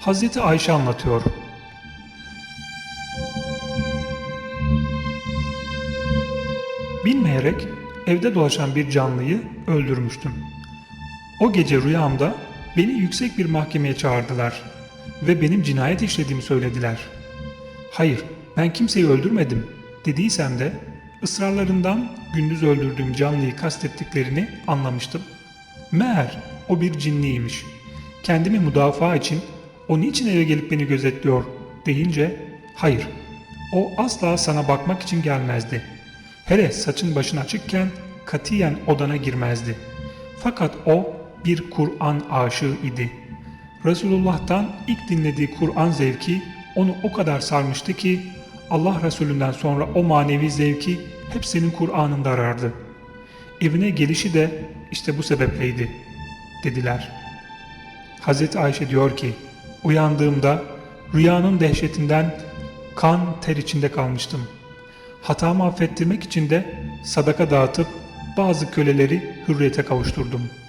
Hazreti Ayşe anlatıyor. Bilmeyerek evde dolaşan bir canlıyı öldürmüştüm. O gece rüyamda beni yüksek bir mahkemeye çağırdılar ve benim cinayet işlediğimi söylediler. Hayır, ben kimseyi öldürmedim dediysem de ısrarlarından gündüz öldürdüğüm canlıyı kastettiklerini anlamıştım. Meğer o bir cinniymiş. Kendimi müdafaa için o niçin eve gelip beni gözetliyor deyince hayır o asla sana bakmak için gelmezdi. Hele saçın başın açıkken katiyen odana girmezdi. Fakat o bir Kur'an aşığı idi. Resulullah'tan ilk dinlediği Kur'an zevki onu o kadar sarmıştı ki Allah Resulünden sonra o manevi zevki hep senin Kur'an'ında arardı. Evine gelişi de işte bu sebepleydi dediler. Hazreti Ayşe diyor ki uyandığımda rüyanın dehşetinden kan ter içinde kalmıştım. Hatamı affettirmek için de sadaka dağıtıp bazı köleleri hürriyete kavuşturdum.''